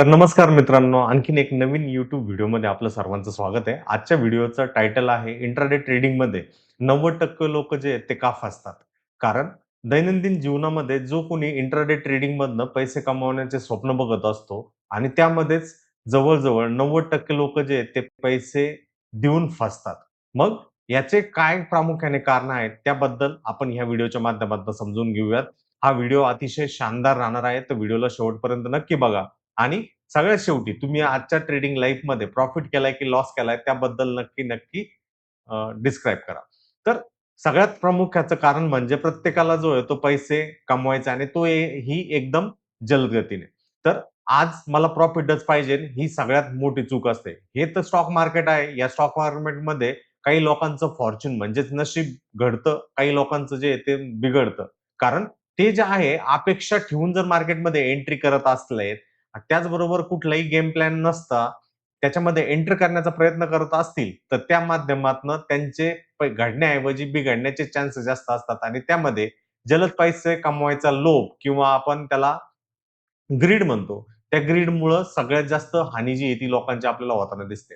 तर नमस्कार मित्रांनो, आणखीन एक नवीन युट्यूब व्हिडिओमध्ये आपलं सर्वांचं स्वागत आहे. आजच्या व्हिडिओचं टायटल आहे इंट्राडे ट्रेडिंगमध्ये नव्वद टक्के लोक जे आहेत ते का फसतात? कारण दैनंदिन जीवनामध्ये जो कोणी इंट्राडे ट्रेडिंगमधनं पैसे कमवण्याचे स्वप्न बघत असतो आणि त्यामध्येच जवळजवळ नव्वद टक्के लोक जे आहेत ते पैसे देऊन फसतात. मग याचे काय प्रामुख्याने कारण आहेत त्याबद्दल आपण ह्या व्हिडिओच्या माध्यमातून समजून घेऊयात. हा व्हिडिओ अतिशय शानदार राहणार आहे, तर व्हिडिओला शेवटपर्यंत नक्की बघा. आणि सगळ्यात शेवटी तुम्ही आजच्या ट्रेडिंग लाईफमध्ये प्रॉफिट केलाय की लॉस केलाय त्याबद्दल नक्की, नक्की डिस्क्राईब करा. तर सगळ्यात प्रामुख्याचं कारण म्हणजे प्रत्येकाला जो आहे तो पैसे कमवायचा आणि तो ही एकदम जलदगतीने तर आज मला प्रॉफिटच पाहिजे ही सगळ्यात मोठी चूक असते. हे तर स्टॉक मार्केट आहे. या स्टॉक मार्केटमध्ये काही लोकांचं फॉर्च्यून म्हणजेच नशीब घडतं, काही लोकांचं जे ते बिघडतं. कारण ते जे आहे अपेक्षा ठेवून जर मार्केटमध्ये एंट्री करत असले त्याचबरोबर कुठलाही गेम प्लॅन नसता, त्याच्यामध्ये एंटर करण्याचा प्रयत्न करत असतील, तर त्या माध्यमातून त्यांचे घडण्याऐवजी बिघडण्याचे चान्सेस जास्त असतात आणि त्यामध्ये जलद पैसे कमवायचा लोभ किंवा आपण त्याला ग्रीड म्हणतो. त्या ग्रीडमुळं सगळ्यात जास्त हानी जी आहे ती लोकांची आपल्याला होताना दिसते.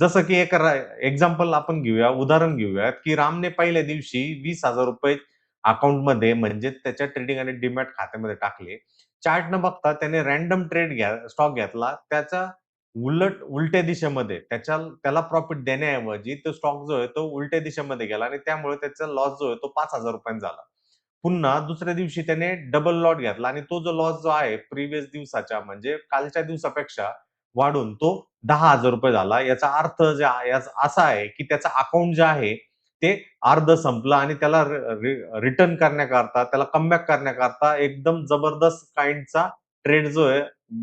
जसं की एक एक्झाम्पल आपण घेऊया, उदाहरण घेऊयात, की रामने पहिल्या दिवशी ₹20,000 अकाउंटमध्ये म्हणजे त्याच्या ट्रेडिंग आणि डीमॅट खात्यामध्ये टाकले. चार्ट न बघता त्याने रॅन्डम ट्रेड घ्या स्टॉक घेतला. त्याचा उलट उलट्या दिशेमध्ये त्याच्या त्याला प्रॉफिट देण्याऐवजी तो स्टॉक जो आहे तो उलट्या दिशेमध्ये गेला आणि त्यामुळे त्याचा लॉस जो आहे तो ₹5,000 झाला. पुन्हा दुसऱ्या दिवशी त्याने डबल लॉट घेतला आणि तो जो लॉस जो आहे प्रिव्हियस दिवसाच्या म्हणजे कालच्या दिवसापेक्षा वाढून तो ₹10,000 झाला. याचा अर्थ जे याचा असा आहे, की त्याचा अकाउंट जे आहे ते अर्ध संपलं आणि त्याला रिटर्न करण्याकरता, त्याला कमबॅक करण्याकरता एकदम जबरदस्त काइंडचा ट्रेड जो आहे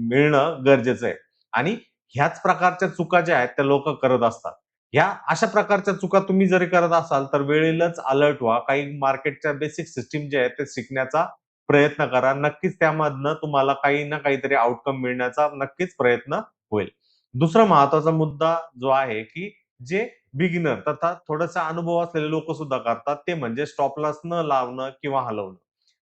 मिळणं गरजेचं आहे. आणि ह्याच प्रकारच्या चुका ज्या आहेत त्या लोक करत असतात. ह्या अशा प्रकारच्या चुका तुम्ही जरी करत असाल तर वेळेलाच अलर्ट व्हा. काही मार्केटच्या बेसिक सिस्टीम जे आहेत ते शिकण्याचा प्रयत्न करा. नक्कीच त्यामधनं तुम्हाला काही ना काहीतरी आउटकम मिळण्याचा नक्कीच प्रयत्न होईल. दुसरा महत्त्वाचा मुद्दा जो आहे, की जे बिगिनर तथा थोडासा अनुभव असलेले लोक सुद्धा करतात ते म्हणजे स्टॉप लॉस न लावणं किंवा हलवणं.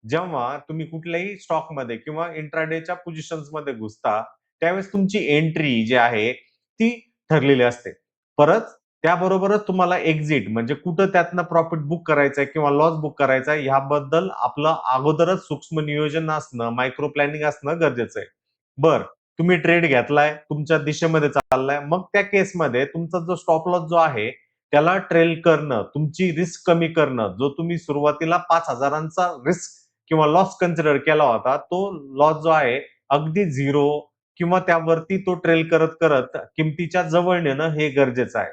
जेव्हा तुम्ही कुठल्याही स्टॉकमध्ये किंवा इंट्राडेच्या पोझिशन्समध्ये घुसता, त्यावेळेस तुमची एंट्री जी आहे ती ठरलेली असते. परत त्याबरोबरच तुम्हाला एक्झिट म्हणजे कुठं त्यातनं प्रॉफिट बुक करायचंय किंवा लॉस बुक करायचा ह्याबद्दल आपलं अगोदरच सूक्ष्म नियोजन असणं, मायक्रो प्लॅनिंग असणं गरजेचं आहे. बरं, तुम्ही ट्रेड घेतलाय, तुमच्या दिशेमध्ये चाललाय. मग त्या केसमध्ये तुमचा जो स्टॉप लॉस जो आहे त्याला ट्रेल करणं, तुमची रिस्क कमी करणं, जो तुम्ही सुरुवातीला 5,000चा रिस्क किंवा लॉस कन्सिडर केला होता, तो लॉस जो आहे अगदी झिरो किंवा त्यावरती तो ट्रेल करत-करत किमतीच्या जवळ नेणं हे गरजेचं आहे.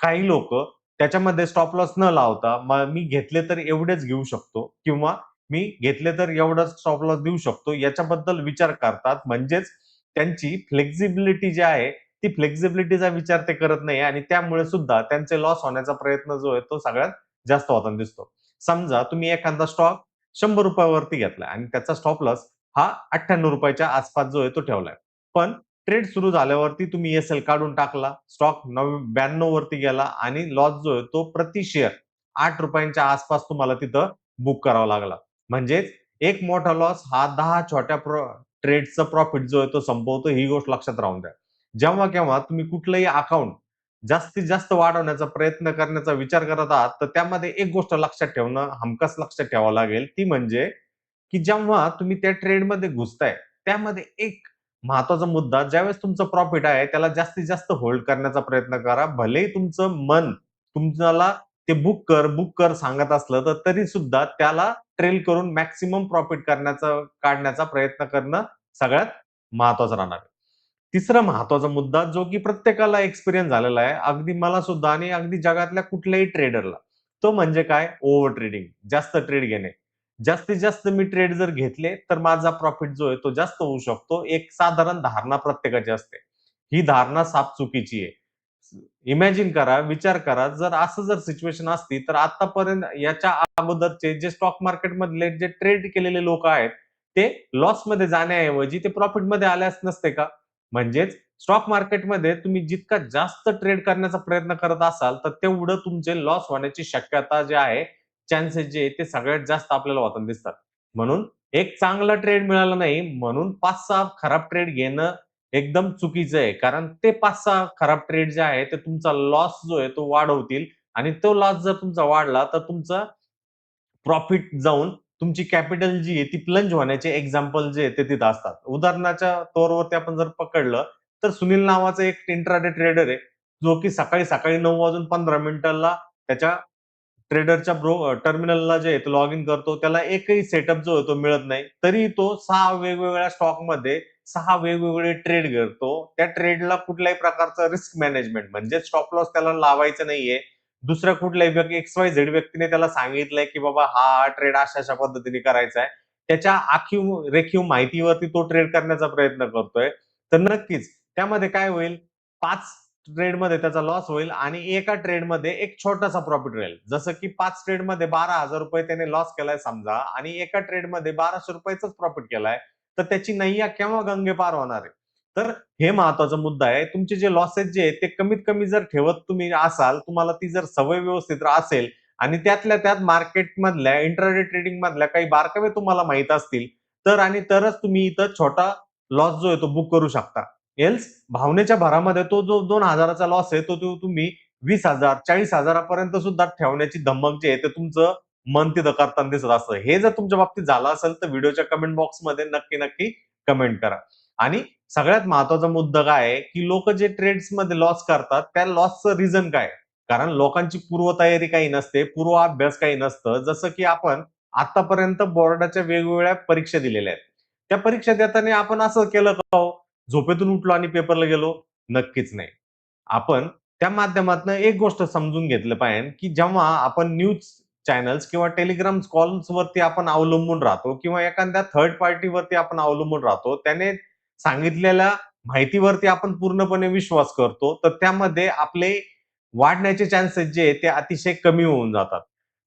काही लोक त्याच्यामध्ये स्टॉप लॉस न लावता मी घेतले तर एवढेच घेऊ शकतो किंवा मी घेतले तर एवढाच स्टॉप लॉस देऊ शकतो याच्याबद्दल विचार करतात. म्हणजेच त्यांची फ्लेक्झिबिलिटी जी आहे ती फ्लेक्झिबिलिटीचा विचार ते करत नाही आणि त्यामुळे सुद्धा त्यांचे लॉस होण्याचा प्रयत्न जो आहे तो सगळ्यात जास्त होताना दिसतो. समजा तुम्ही एखादा स्टॉक शंभर रुपयावरती घेतलाय आणि त्याचा स्टॉप लॉस हा अठ्ठ्याण्णव रुपयाच्या आसपास जो आहे तो ठेवलाय. पण ट्रेड सुरू झाल्यावरती तुम्ही एस-एल काढून टाकला. स्टॉक नव 92 वरती गेला आणि लॉस जो आहे तो प्रति शेअर आठ रुपयांच्या आसपास तुम्हाला तिथं बुक करावा लागला. म्हणजेच एक मोठा लॉस हा दहा छोट्या ट्रेडचा प्रॉफिट जो आहे तो संपवतो ही गोष्ट लक्षात राहून द्या. जेव्हा-केव्हा तुम्ही कुठलंही अकाउंट जास्तीत जास्त वाढवण्याचा प्रयत्न करण्याचा विचार करत आहात, तर त्यामध्ये एक गोष्ट लक्षात ठेवणं हमखास लक्षात ठेवावं लागेल. ती म्हणजे, की जेव्हा तुम्ही त्या ट्रेडमध्ये घुसताय, त्यामध्ये एक महत्त्वाचा मुद्दा ज्यावेळेस तुमचं प्रॉफिट आहे त्याला जास्तीत जास्त होल्ड करण्याचा प्रयत्न करा. भलेही तुमचं मन तुम्हाला ते बुक कर, बुक कर सांगत असलं, तर तरी सुद्धा त्याला ट्रेल करून मॅक्सिमम प्रॉफिट करण्याचा काढण्याचा प्रयत्न करणं सगळ्यात महत्वाचं राहणार तिसरा महत्त्वाचा मुद्दा जो की प्रत्येकाला एक्सपिरियन्स झालेला आहे. अगदी मला सुद्धा आणि अगदी जगातल्या कुठल्याही ट्रेडरला. तो म्हणजे काय? Over trading. जास्त ट्रेड घेणे. जास्तीत जास्त मी ट्रेड जर घेतले, तर माझा प्रॉफिट जो आहे तो जास्त होऊ शकतो. एक साधारण धारणा प्रत्येकाची असते. ही धारणा साफ चुकीची आहे. इमॅजिन करा, विचार करा, जर असं जर सिच्युएशन असती, तर आतापर्यंत याच्या अगोदरचे जे स्टॉक मार्केटमधले जे ट्रेड केलेले लोक आहेत, ते लॉसमध्ये जाण्याऐवजी ते प्रॉफिटमध्ये आल्यास नसते का? म्हणजेच स्टॉक मार्केटमध्ये तुम्ही जितका जास्त ट्रेड करण्याचा प्रयत्न करत असाल, तर तेवढं तुमचे लॉस होण्याची शक्यता जे आहे, चान्सेस जे ते सगळ्यात जास्त आपल्याला होताना दिसतात. म्हणून एक चांगला ट्रेड मिळाला नाही म्हणून 5-6 खराब ट्रेड घेणं एकदम चुकीचं आहे. कारण ते 5-6 खराब ट्रेड जे आहे ते तुमचा लॉस जो आहे तो वाढवतील आणि तो लॉस जर तुमचा वाढला तर तुमचा प्रॉफिट जाऊन तुमची कॅपिटल जी आहे ती प्लंज होण्याचे एक्झाम्पल जे आहे ते तिथं असतात. उदाहरणाच्या तोरवरती आपण जर पकडलं तर सुनील नावाचा एक इंट्राडे ट्रेडर आहे, जो की सकाळी-सकाळी नऊ वाजून 15 मिनिटाला त्याच्या ट्रेडरच्या ब्रो टर्मिनलला जे आहे लॉग इन करतो. त्याला एकही सेटअप जो आहे तो मिळत नाही. तरी तो सहा वेगवेगळ्या स्टॉकमध्ये सहा वेगवेगळे ट्रेड करतो. त्या ट्रेडला कुठल्याही प्रकारचा रिस्क मॅनेजमेंट म्हणजे स्टॉप लॉस त्याला लावायचं नाहीये. दुसऱ्या कुठल्याही व्यक्ती एक्स-वाय-झेड व्यक्तीने त्याला सांगितलंय, की बाबा हा, ट्रेड अशा-अशा पद्धतीने करायचा आहे. त्याच्या आखीव रेखीव माहितीवरती तो ट्रेड करण्याचा प्रयत्न करतोय. तर नक्कीच त्यामध्ये काय होईल 5 ट्रेडमध्ये त्याचा लॉस होईल आणि एका ट्रेडमध्ये एक छोटासा प्रॉफिट राहील. जसं की पाच ट्रेडमध्ये ₹12,000 त्याने लॉस केलाय समजा आणि एका ट्रेडमध्ये ₹1200चाच प्रॉफिट केलाय. तर त्याची नैया केव्हा गंगे पार होणार आहे? तर हे महत्त्वाचा मुद्दा आहे. तुमचे जे लॉसेस जे आहेत ते कमीत कमी जर ठेवत तुम्ही असाल, तुम्हाला ती जर सवय व्यवस्थित असेल आणि त्यातल्या त्यात मार्केटमधल्या इंटरनेट ट्रेडिंग मधल्या काही बारकावे तुम्हाला माहीत असतील, तर आणि तरच तुम्ही इथं छोटा लॉस जो आहे तो बुक करू शकता. एल्स भावनेच्या भरामध्ये तो जो 2,000चा लॉस आहे तो तुम्ही वीस हजार चाळीस हजारापर्यंत सुद्धा ठेवण्याची धमक जी आहे ते तुमचं मन तिथं करताना दिसत असतं. हे जर तुमच्या बाबतीत झालं असेल तर व्हिडिओच्या कमेंट बॉक्समध्ये नक्की, नक्की कमेंट करा. आणि सगळ्यात महत्त्वाचा मुद्दा काय आहे, की लोक जे ट्रेड्समध्ये लॉस करतात त्या लॉसचं रिझन काय कारण लोकांची पूर्वतयारी काही नसते, पूर्वाभ्यास काही नसतं. जसं की आपण आतापर्यंत बोर्डाच्या वेगवेगळ्या परीक्षा दिलेल्या आहेत. त्या परीक्षा देताना आपण असं केलं का हो? झोपेतून उठलो आणि पेपरला गेलो? नक्कीच नाही. आपण त्या माध्यमातून एक गोष्ट समजून घेतलं पाहिजे, की जेव्हा आपण न्यूज चॅनल्स किंवा टेलिग्राम कॉल्सवरती आपण अवलंबून राहतो किंवा एखाद्या थर्ड पार्टीवरती आपण अवलंबून राहतो. त्याने सांगितलेल्या माहितीवरती आपण पूर्णपणे विश्वास करतो. तर त्यामध्ये आपले वाढण्याचे चान्सेस जे आहे ते अतिशय कमी होऊन जातात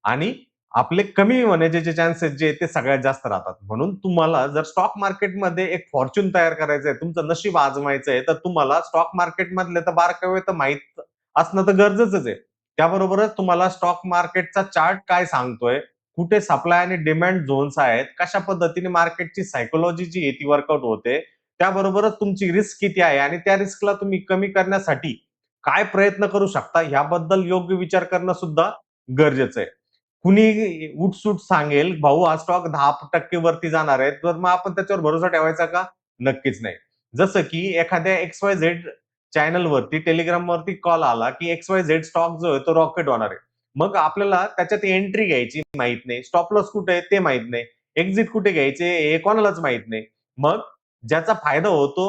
आणि आपले कमी होण्याचे जे चान्सेस जे आहेत ते सगळ्यात जास्त राहतात. म्हणून तुम्हाला जर स्टॉक मार्केटमध्ये एक फॉर्च्यून तयार करायचं आहे, तुमचं नशीब आजमायचं आहे, तर तुम्हाला स्टॉक मार्केटमधले तर बारकावे तर माहीत असणं तर गरजेचंच आहे. त्याबरोबरच तुम्हाला स्टॉक मार्केटचा चार्ट काय सांगतोय, कुठे सप्लाय आणि डिमांड झोन्स आहेत, कशा पद्धतीने मार्केटची सायकोलॉजी जी आहे ती वर्कआउट होते. त्याबरोबरच तुमची रिस्क किती आहे आणि त्या रिस्कला तुम्ही कमी करण्यासाठी काय प्रयत्न करू शकता ह्याबद्दल योग्य विचार करणं सुद्धा गरजेचं आहे. कुणी उठसूट सांगेल, भाऊ हा स्टॉक 10% वरती जाणार आहे, तर मग आपण त्याच्यावर भरोसा ठेवायचा का? नक्कीच नाही. जसं की एखाद्या एक्स-वाय-झेड चॅनलवरती टेलिग्रामवरती कॉल आला, की एक्स-वाय-झेड स्टॉक जो आहे तो रॉकेट होणार आहे. मग आपल्याला त्याच्यात एंट्री घ्यायची माहीत नाही. स्टॉप लॉस कुठे आहे ते माहीत नाही. एक्झिट कुठे घ्यायचे हे कोणालाच माहीत नाही. मग ज्याचा फायदा होतो,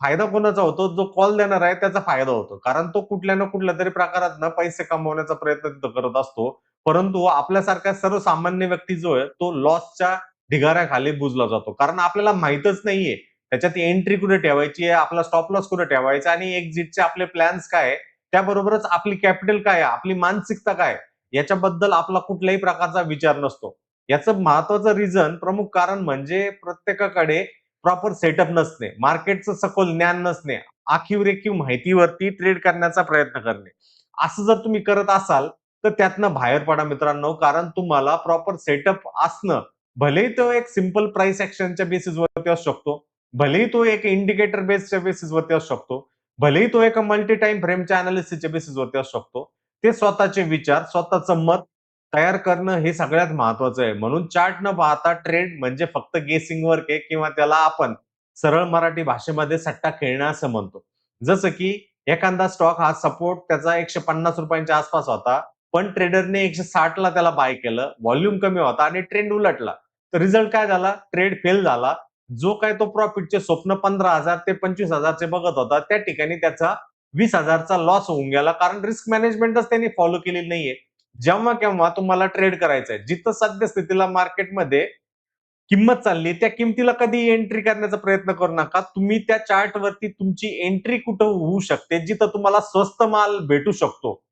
फायदा कोणाचा होतो? जो कॉल देणार आहे त्याचा फायदा होतो. कारण तो कुठल्या ना कुठल्या तरी प्रकारात ना पैसे कमवण्याचा प्रयत्न तिथं करत असतो. परंतु आपल्यासारखा सर्वसामान्य व्यक्ती जो आहे तो लॉसच्या ढिगाऱ्याखाली बुजला जातो. कारण आपल्याला माहितच नाहीये त्याच्यात एंट्री कुठे ठेवायची आहे, आपला स्टॉप लॉस कुठे ठेवायचा आणि एक्झिटचे आपले प्लॅन्स काय त्याबरोबरच आपली कॅपिटल काय आहे? आपली मानसिकता काय याच्याबद्दल आपला कुठल्याही प्रकारचा विचार नसतो. याचं महत्वाचं रिझन प्रमुख कारण म्हणजे प्रत्येकाकडे प्रॉपर सेटअप नसणे, मार्केटचं सखोल ज्ञान नसणे, आखीव-रेखीव माहितीवरती ट्रेड करण्याचा प्रयत्न करणे. असं जर तुम्ही करत असाल, तर त्यातनं बाहेर पडा मित्रांनो. कारण तुम्हाला प्रॉपर सेटअप असणं, भलेही तो एक सिंपल प्राइस ऍक्शनच्या बेसिसवरती असू शकतो, भलेही तो एक इंडिकेटर बेसच्या बेसिसवरती असू शकतो, भलेही तो एका मल्टी टाइम फ्रेमच्या अनालिसिसच्या बेसिसवरती असू शकतो. ते स्वतःचे विचार, स्वतःचं मत तयार करणं हे सगळ्यात महत्त्वाचं आहे. म्हणून चार्ट न पाहता ट्रेड म्हणजे फक्त गेसिंग वर्क आहे किंवा त्याला आपण सरळ मराठी भाषेमध्ये सट्टा खेळणं असं म्हणतो. जसं की एखादा स्टॉक हा सपोर्ट त्याचा एकशे पन्नास रुपयांच्या आसपास होता. पण ट्रेडरने 160ला त्याला बाय केलं. व्हॉल्यूम कमी होता आणि ट्रेंड उलटला. तर रिझल्ट काय झाला? ट्रेड फेल झाला. जो काय तो प्रॉफिटचे स्वप्न पंधरा हजार ते 25,000 चे बघत होता, त्या ठिकाणी त्याचा वीस हजारचा लॉस होऊन गेला. कारण रिस्क मॅनेजमेंटच त्यांनी फॉलो केलेली नाहीये. जेव्हा-केव्हा तुम्हाला ट्रेड करायचं आहे, जिथं सद्यस्थितीला मार्केटमध्ये किंमत चालली, त्या किमतीला कधी एंट्री करण्याचा प्रयत्न करू नका. तुम्ही त्या चार्टवरती तुमची एंट्री कुठं होऊ शकते, जिथं तुम्हाला स्वस्त माल भेटू शकतो.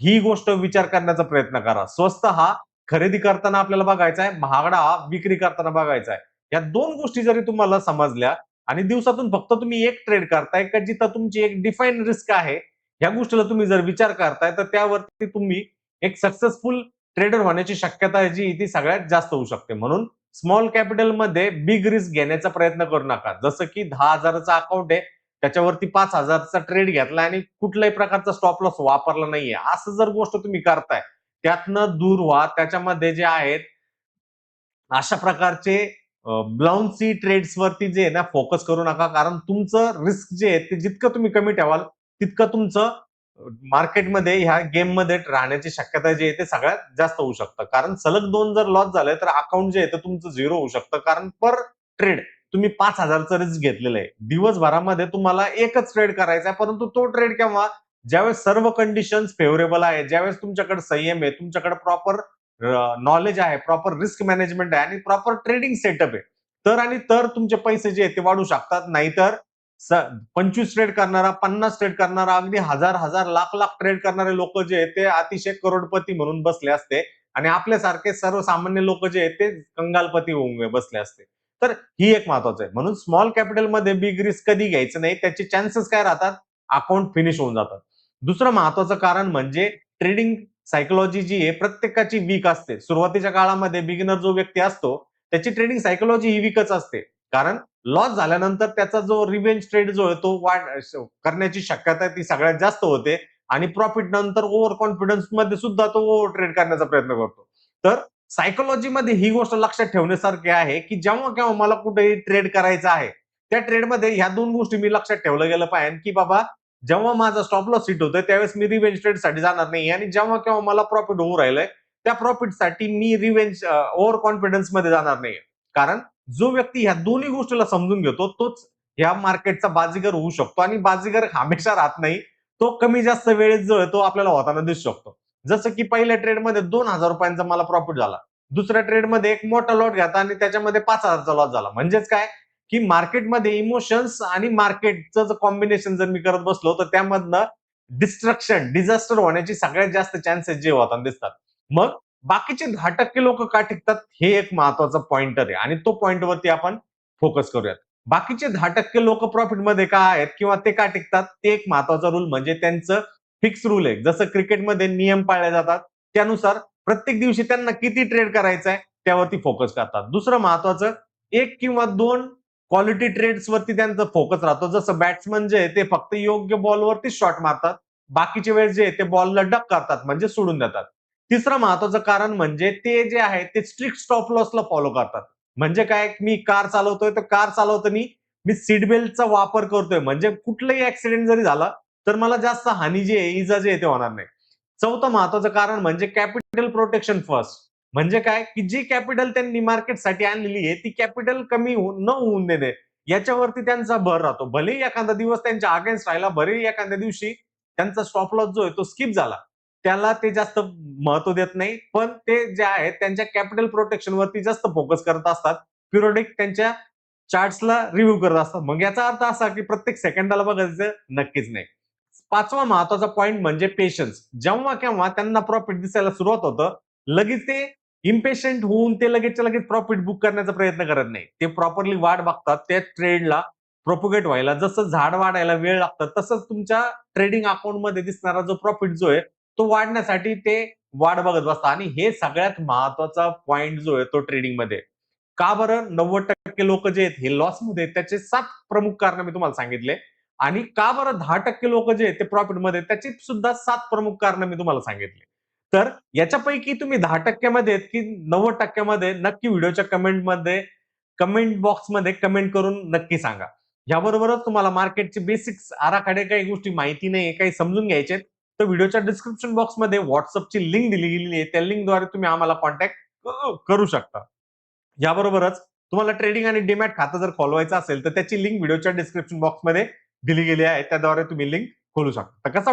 ही गोष्ट विचार करण्याचा प्रयत्न करा. स्वस्त हा खरेदी करताना आपल्याला बघायचा आहे, महागडा हा विक्री करताना बघायचा आहे. या दोन गोष्टी जरी तुम्हाला समजल्या आणि दिवसातून फक्त तुम्ही एक ट्रेड करताय का जिथं तुमची एक डिफाईन रिस्क आहे, ह्या गोष्टीला तुम्ही जर विचार करताय, तर त्यावरती तुम्ही एक सक्सेसफुल ट्रेडर होण्याची शक्यता जी ती सगळ्यात जास्त होऊ शकते. म्हणून स्मॉल कॅपिटलमध्ये बिग रिस्क घेण्याचा प्रयत्न करू नका. जसं की 10,000चं अकाउंट आहे, त्याच्यावरती पाच हजारचा ट्रेड घेतला आणि कुठल्याही प्रकारचा स्टॉप लॉस वापरला नाहीये असं जर गोष्ट तुम्ही करताय त्यातनं दूर व्हा त्याच्यामध्ये जे आहेत अशा प्रकारचे ब्लाउन्सी ट्रेड्स वरती जे आहे ना फोकस करू नका. कारण तुमचं रिस्क जे आहे ते जितकं तुम्ही कमी ठेवाल तितकं तुमचं मार्केटमध्ये ह्या गेममध्ये राहण्याची शक्यता जी आहे ते सगळ्यात जास्त होऊ शकतं. कारण सलग दोन जर लॉस झाले तर अकाउंट जे आहे ते तुमचं झिरो होऊ शकतं. कारण पर ट्रेड तुम्ही पाच हजारचं रिस्क घेतलेलं आहे. दिवसभरामध्ये तुम्हाला एकच ट्रेड करायचा आहे परंतु तो ट्रेड केव्हा? ज्यावेळेस सर्व कंडिशन्स फेवरेबल आहे ज्यावेळेस तुमच्याकडे संयम आहे तुमच्याकडे प्रॉपर नॉलेज आहे प्रॉपर रिस्क मॅनेजमेंट आहे आणि प्रॉपर ट्रेडिंग सेटअप आहे. तर आणि तर तुमचे पैसे जे आहेत ते वाढू शकतात. नाहीतर पंचवीस ट्रेड करणारा पन्नास ट्रेड करणारा अगदी हजार हजार लाख लाख ट्रेड करणारे लोक जे आहेत ते अतिशय करोडपती म्हणून बसले असते. आणि आपल्यासारखे सर्वसामान्य लोक जे आहेत ते कंगालपती होऊन बसले असते. तर ही एक महत्वाचं आहे. म्हणून स्मॉल कॅपिटलमध्ये बिग रिस्क कधी घ्यायचं नाही त्याचे चान्सेस काय राहतात? अकाउंट फिनिश होऊन जातात. दुसरं महत्वाचं कारण म्हणजे ट्रेडिंग सायकोलॉजी जी आहे प्रत्येकाची वीक असते. सुरुवातीच्या काळामध्ये बिगिनर जो व्यक्ती असतो त्याची ट्रेडिंग सायकोलॉजी ही वीकच असते. कारण लॉस झाल्यानंतर त्याचा जो रिव्हेंज ट्रेड जो आहे तो वाढ करण्याची शक्यता ती सगळ्यात जास्त होते आणि प्रॉफिट नंतर ओव्हर कॉन्फिडन्समध्ये सुद्धा तो ओव्हर ट्रेड करण्याचा प्रयत्न करतो. तर सायकोलॉजी मध्ये ही गोष्ट लक्षात ठेवण्यासारखी आहे की जेव्हा केव्हा मला कुठेही ट्रेड करायचा आहे त्या ट्रेडमध्ये ह्या दोन गोष्टी मी लक्षात ठेवलं गेलं पाहिजे की बाबा जेव्हा माझा स्टॉप लॉस हिट होतोय त्यावेळेस मी रिव्हेंज ट्रेडसाठी जाणार नाही आणि जेव्हा केव्हा मला प्रॉफिट होऊ राहिलंय त्या प्रॉफिटसाठी मी रिव्हेंज ओव्हर कॉन्फिडन्समध्ये जाणार नाही कारण जो व्यक्ती ह्या दोन्ही गोष्टीला समजून घेतो तोच ह्या मार्केटचा बाजीगर होऊ शकतो. आणि बाजीगर हमेशा राहत नाही तो कमी जास्त वेळेत जो आहे तो आपल्याला होताना दिसू शकतो. जसं की पहिल्या ट्रेडमध्ये दोन हजार रुपयांचा मला प्रॉफिट झाला. दुसऱ्या ट्रेडमध्ये एक मोठा लॉट घ्या आणि त्याच्यामध्ये पाच हजारचा लॉस झाला. म्हणजेच काय? की मार्केटमध्ये इमोशन्स आणि मार्केटचं जर कॉम्बिनेशन जर मी करत बसलो तर त्यामधनं डिस्ट्रक्शन डिझास्टर होण्याची सगळ्यात जास्त चान्सेस जे होताना दिसतात. मग बाकीचे दहा टक्के लोक का टिकतात हे एक महत्त्वाचा पॉइंटर आहे. आणि तो पॉइंटवरती आपण फोकस करूयात. बाकीचे दहा टक्के लोक प्रॉफिटमध्ये का आहेत किंवा ते का टिकतात ते एक महत्त्वाचा रूल म्हणजे त्यांचं फिक्स रूल आहे. जसं क्रिकेटमध्ये नियम पाळले जातात त्यानुसार प्रत्येक दिवशी त्यांना किती ट्रेड करायचं आहे त्यावरती फोकस करतात. दुसरं महत्वाचं एक किंवा दोन क्वालिटी ट्रेड्स वरती त्यांचा फोकस राहतो. जसं बॅट्समन जे आहे ते फक्त योग्य बॉलवरती शॉट मारतात. बाकीचे वेळेस जे आहे ते बॉलला डक करतात म्हणजे सोडून देतात. तिसरं महत्वाचं कारण म्हणजे ते जे आहे ते स्ट्रिक्ट स्टॉप लॉसला फॉलो करतात. म्हणजे काय? मी कार चालवतोय तर कार चालवताना मी सीट बेल्टचा वापर करतोय. म्हणजे कुठलाही ऍक्सिडेंट जरी झाला तर मला जास्त हानी जी आहे इजा जे आहे ते होणार नाही. चौथं महत्वाचं कारण म्हणजे कॅपिटल प्रोटेक्शन फर्स्ट म्हणजे काय? की जी कॅपिटल त्यांनी मार्केटसाठी आणलेली आहे ती कॅपिटल कमी हो-, न होऊन देणे. याच्यावरती त्यांचा भर राहतो. भलेही एखादा दिवस त्यांच्या अगेन्स्ट राहिला भलेही एखाद्या दिवशी त्यांचा स्टॉप लॉस जो आहे तो स्किप झाला. त्याला ते जास्त महत्त्व देत नाही पण ते जे आहेत त्यांच्या कॅपिटल प्रोटेक्शन वरती जास्त फोकस करत असतात. पिरियडिक त्यांच्या चार्ट्सला रिव्ह्यू करत असतात. मग याचा अर्थ असा की प्रत्येक सेकंदाला बघायचं नक्कीच नाही. पाचवा महत्त्वाचा पॉईंट म्हणजे पेशन्स जेव्हा केव्हा त्यांना प्रॉफिट दिसायला सुरुवात होतं लगेच ते इम्पेशंट होऊन ते लगेचच्या लगेच प्रॉफिट बुक करण्याचा प्रयत्न करत नाही. ते प्रॉपरली वाट बघतात त्या ट्रेडला प्रोपोगेट व्हायला. जसं झाड वाढायला वेळ लागतं तसंच तुमच्या ट्रेडिंग अकाउंटमध्ये दिसणारा जो प्रॉफिट जो आहे तो वाढण्यासाठी ते वाढ बघत बसतात. आणि हे सगळ्यात महत्त्वाचा पॉइंट जो आहे तो ट्रेडिंगमध्ये. का बरं? नव्वद टक्के लोक जे आहेत हे लॉसमध्ये त्याचे सात प्रमुख कारण मी तुम्हाला सांगितले. आणि का बरं दहा टक्के लोक जे आहेत ते प्रॉफिटमध्ये त्याची सुद्धा सात प्रमुख कारण मी तुम्हाला सांगितले. तर याच्यापैकी तुम्ही दहा टक्क्यामध्ये की नव्वद टक्क्यामध्ये नक्की व्हिडिओच्या कमेंटमध्ये कमेंट बॉक्समध्ये कमेंट करून नक्की सांगा. याबरोबरच तुम्हाला मार्केटचे बेसिक्स आराखडे काही गोष्टी माहिती नाही काही समजून घ्यायचे तर व्हिडिओच्या डिस्क्रिप्शन बॉक्समध्ये व्हॉट्सअपची लिंक दिली गेलेली आहे त्या लिंकद्वारे तुम्ही आम्हाला कॉन्टॅक्ट करू शकता. याबरोबरच तुम्हाला ट्रेडिंग आणि डिमॅट खातं जर खोलवायचं असेल तर त्याची लिंक व्हिडिओच्या डिस्क्रिप्शन बॉक्समध्ये दिली गेली आहे त्याद्वारे तुम्ही लिंक खोलू शकता. तर कसा